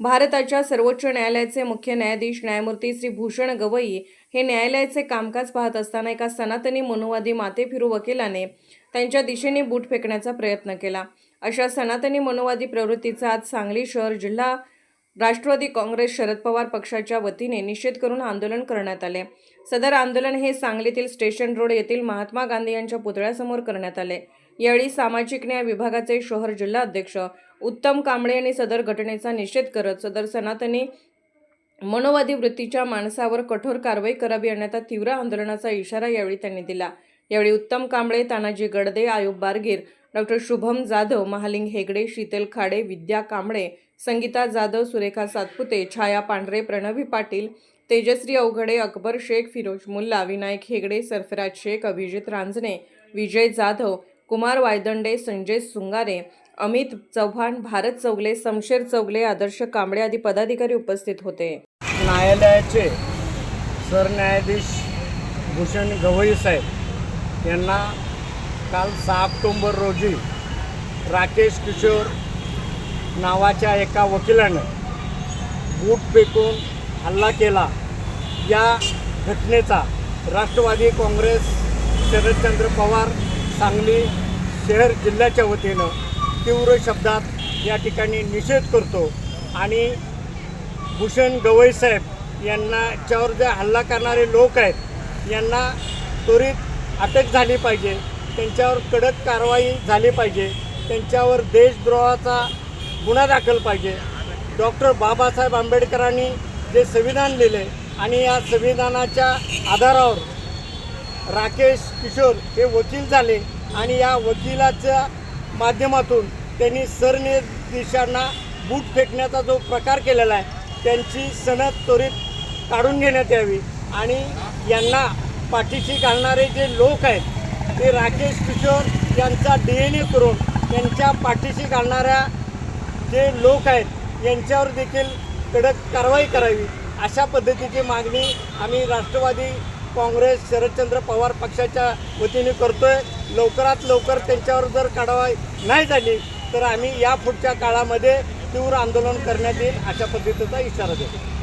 भारताच्या सर्वोच्च न्यायालयाचे मुख्य न्यायाधीश न्यायमूर्ती श्री भूषण गवई हे न्यायालयाचे कामकाज पाहत असताना एका सनातनी मनुवादी माते फिरू वकिलाने त्यांच्या दिशेने बूट फेकण्याचा प्रयत्न केला. अशा सनातनी मनोवादी प्रवृत्तीचा आज सांगली शहर जिल्हा राष्ट्रवादी काँग्रेस शरद पवार पक्षाच्या वतीने निषेध करून आंदोलन करण्यात आले. सदर आंदोलन हे सांगलीतील स्टेशन रोड येथील महात्मा गांधी यांच्या पुतळ्यासमोर करण्यात आले. यावेळी सामाजिक न्याय विभागाचे शहर जिल्हा अध्यक्ष उत्तम कांबळे यांनी सदर घटनेचा निषेध करत सदर सनातनी मनोवादी वृत्तीच्या माणसावर कठोर कारवाई करावी आणण्याचा तीव्र आंदोलनाचा इशारा यावेळी त्यांनी दिला. यावेळी उत्तम कांबळे तानाजी गडदे आयुब बारगीर डॉक्टर शुभम जाधव महालिंग हेगडे शीतल खाडे विद्या कांबळे संगीता जाधव सुरेखा सातपुते छाया पांढरे प्रणवी पाटील तेजश्री अवघडे अकबर शेख फिरोज मुल्ला विनायक हेगडे सरफराज शेख अभिजित रांजणे विजय जाधव कुमार वायदंडे संजय सुंगारे अमित चव्हाण भारत चौगले समशेर चौगले आदर्श कांबळे आदी पदाधिकारी उपस्थित होते. न्यायालयाचे सरन्यायाधीश भूषण गवई साहेब यांना काल सहा ऑक्टोंबर रोजी राकेश किशोर नावाच्या एका वकिलानं बूट फेकून हल्ला केला. या घटनेचा राष्ट्रवादी काँग्रेस शरदचंद्र पवार सांगली शहर जिल्ह्याच्या वतीनं तीव्र शब्दात या ठिकाणी निषेध करतो आणि भूषण गवई साहेब यांना याच्यावर जे हल्ला करणारे लोक आहेत यांना त्वरित अटक झाली पाहिजे. त्यांच्यावर कडक कारवाई झाली पाहिजे. त्यांच्यावर देशद्रोहाचा गुन्हा दाखल पाहिजे. डॉक्टर बाबासाहेब आंबेडकरांनी जे संविधान लिहिले आणि या संविधानाच्या आधारावर राकेश किशोर हे वकील झाले आणि या वकिलाच्या माध्यमातून त्यांनी सरन्यायाधीशांना बूट फेकण्याचा जो प्रकार केलेला आहे त्यांची सनद त्वरित काढून घेण्यात यावी आणि यांना पाठीशी घालणारे जे लोक आहेत ते राकेश किशोर यांचा डी एन ए करून त्यांच्या पाठीशी घालणाऱ्या जे लोक आहेत यांच्यावर देखील कडक कारवाई करावी. अशा पद्धतीची मागणी आम्ही राष्ट्रवादी काँग्रेस शरदचंद्र पवार पक्षाच्या वतीने करतो आहे लवकरात लवकर त्यांच्यावर जर कारवाई नाही झाली तर आम्ही या पुढच्या काळामध्ये तीव्र आंदोलन करण्यात येईल अशा पद्धतीचा इशारा देतो.